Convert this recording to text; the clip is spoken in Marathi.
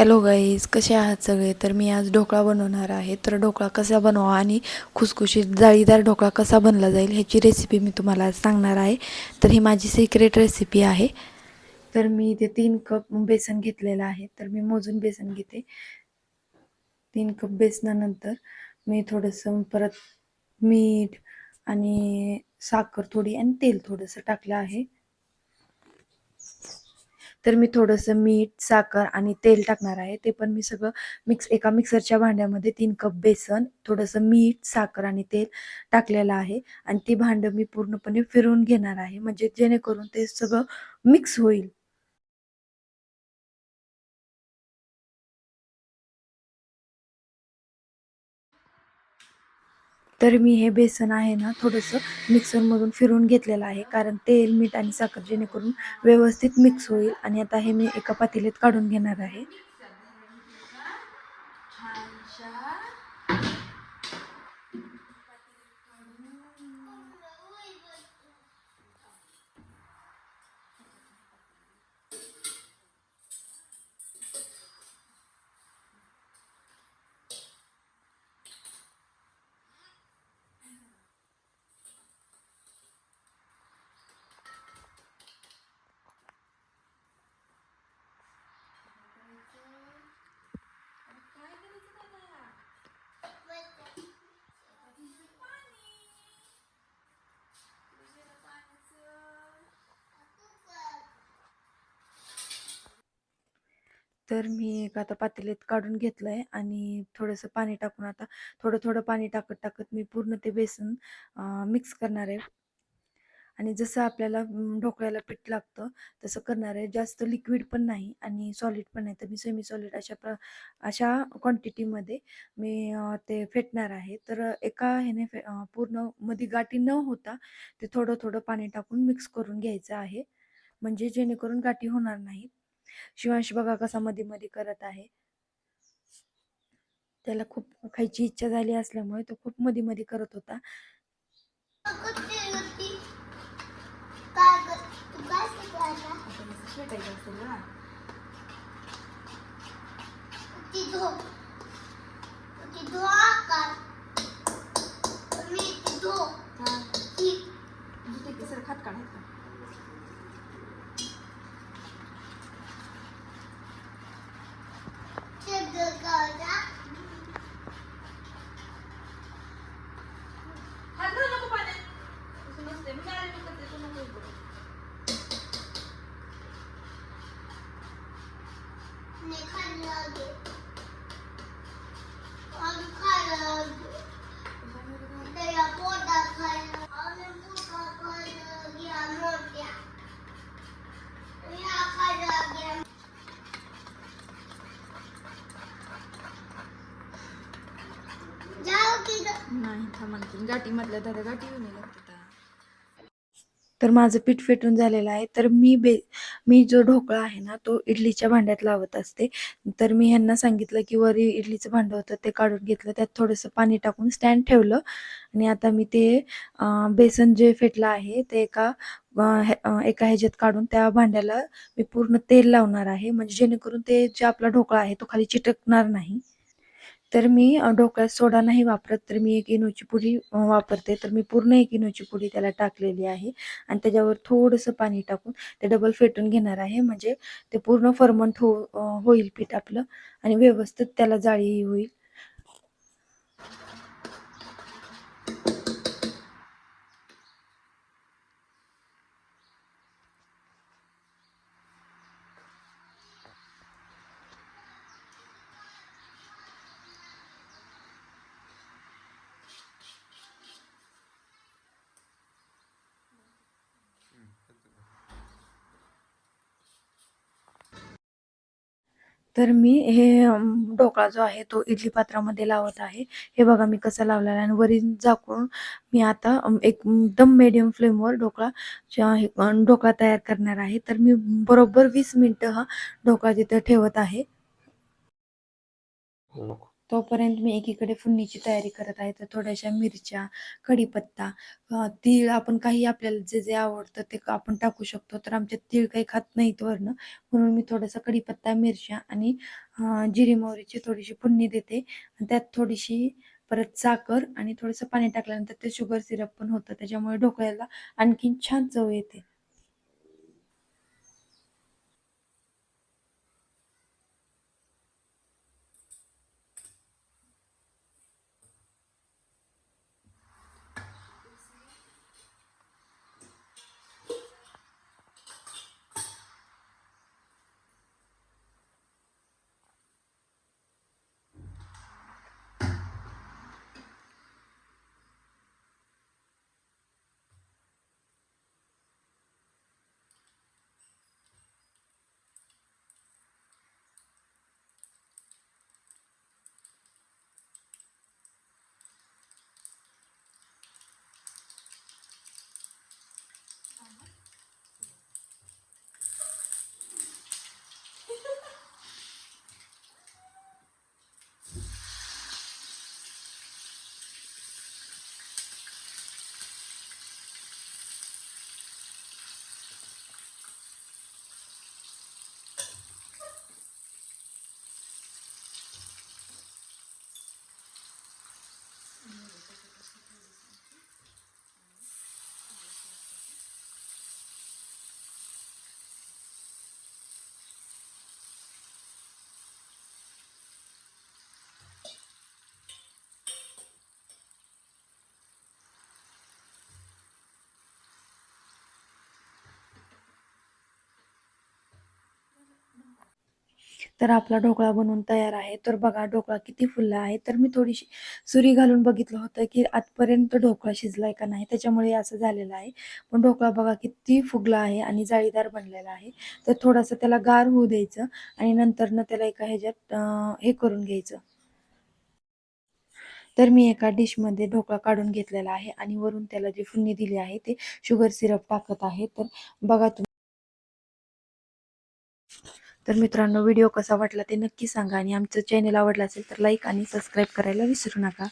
हॅलो गाईज कसे आहात सगळे? तर मी आज ढोकळा बनवणार आहे. तर ढोकळा कसा बनवा आणि खुसखुशीत जाळीदार ढोकळा कसा बनला जाईल ह्याची रेसिपी मी तुम्हाला आज सांगणार आहे. तर ही माझी सिक्रेट रेसिपी आहे. तर मी इथे तीन कप बेसन घेतलेलं आहे. तर मी मोजून बेसन घेते. तीन कप बेसनानंतर मी थोडंसं परत मीठ आणि साखर थोडी आणि तेल थोडंसं टाकलं आहे. तर मी थोडंसं मीठ साखर आणि तेल टाकणार आहे. ते पण मी सगळं मिक्स एका मिक्सरच्या भांड्यामध्ये तीन कप बेसन थोडंसं मीठ साखर आणि तेल टाकलेलं आहे आणि ती भांडं मी पूर्णपणे फिरवून घेणार आहे. म्हणजे जेणेकरून ते सगळं मिक्स होईल. तर मी हे बेसन आहे ना थोडंसं मिक्सरमधून फिरून घेतलेलं आहे. कारण तेल मीठ आणि साखर जेणेकरून व्यवस्थित मिक्स होईल. आणि आता हे मी एका पातेल्यात काढून घेणार आहे. तर मी एक आता पातेलीत काढून घेतलंय आणि थोडंसं पाणी टाकून आता थोडं थोडं पाणी टाकत टाकत मी पूर्ण ते बेसन मिक्स करणार आहे. आणि जसं आपल्याला ढोकळ्याला पीठ लागतं तसं करणार आहे. जास्त लिक्विड पण नाही आणि सॉलिड पण नाही. तर मी सेमी सॉलिड अशा प्र अशा क्वांटिटीमध्ये मी ते फेटणार आहे. तर एका ह्याने फे पूर्णमध्ये गाठी न होता ते थोडं थोडं पाणी टाकून मिक्स करून घ्यायचं आहे. म्हणजे जेणेकरून गाठी होणार नाहीत. शिवांश बघा कसा मध्ये मध्ये करत आहे त्याला खूप खायची इच्छा झाली असल्यामुळे तो खूप मध्ये मध्ये करत होता नाही थांबा गाठी म्हटलं तर गाठी येऊन लागतात तर माझं पीठ फेटून झालेलं आहे. तर मी बे मी जो ढोकळा आहे ना तो इडलीच्या भांड्यात लावत असते. तर मी ह्यांना सांगितलं की वरी इडलीचं भांडं होतं ते काढून घेतलं. त्यात थोडंसं पाणी टाकून स्टँड ठेवलं. आणि आता मी ते बेसन जे फेटलं आहे ते एका एका ह्याच्यात काढून त्या भांड्याला मी पूर्ण तेल लावणार आहे. म्हणजे जेणेकरून ते जे आपला ढोकळा आहे तो खाली चिटकणार नाही. तर मी ढोकळ्यात सोडा नाही वापरत तर मी एक इनोची पुडी वापरते. तर मी पूर्ण एक इनोची पुडी त्याला टाकलेली आहे आणि त्याच्यावर थोडंसं पाणी टाकून ते डबल फेटून घेणार आहे. म्हणजे ते पूर्ण फर्मंट हो होईल पीठ आपलं आणि व्यवस्थित त्याला जाळी होईल. तर मी हे ढोकळा जो आहे तो इडली पात्रामध्ये लावत आहे. हे बघा मी कसं लावलेला आहे. आणि वरील झाकून मी आता एक एकदम मीडियम फ्लेमवर ढोकळा च्या- ढोकळा तयार करणार आहे. तर मी बरोबर वीस मिनटं हा ढोकळा तिथं ठेवत आहे. नको. तोपर्यंत मी एकीकडे फोडणीची तयारी करत आहे. तर थोड्याशा मिरच्या कढीपत्ता तीळ आपण काही आपल्याला जे जे आवडतं ते आपण टाकू शकतो. तर आमच्यात तीळ काही खात नाहीत वरनं. म्हणून मी थोडासा कढीपत्ता मिरच्या आणि जिरी मोहरीची थोडीशी फोडणी देते. आणि त्यात थोडीशी परत साखर आणि थोडंसं पाणी टाकल्यानंतर ते शुगर सिरप पण होतं. त्याच्यामुळे ढोकळ्याला आणखीन छान चव येते. तर आपला ढोकळा बनवून तयार आहे. तर बघा ढोकळा किती फुलला आहे. तर मी थोडीशी सुरी घालून बघितलं होतं की आजपर्यंत ढोकळा शिजलाय का नाही. त्याच्यामुळे असं झालेलं आहे. पण ढोकळा बघा किती फुगला आहे आणि जाळीदार बनलेला आहे. तर थोडासा त्याला गार होऊ द्यायचं आणि नंतरनं त्याला एका ह्याच्यात हे करून घ्यायचं. तर मी एका डिशमध्ये ढोकळा काढून घेतलेला आहे आणि वरून त्याला जी फुन्नी दिली आहे ते शुगर सिरप टाकत आहे. तर बघा तुम्ही तर मित्रांनो व्हिडिओ कसा वाटला ते नक्की सांगा आणि आमचं चॅनल आवडलं असेल तर लाईक आणि सबस्क्राईब करायला विसरू नका.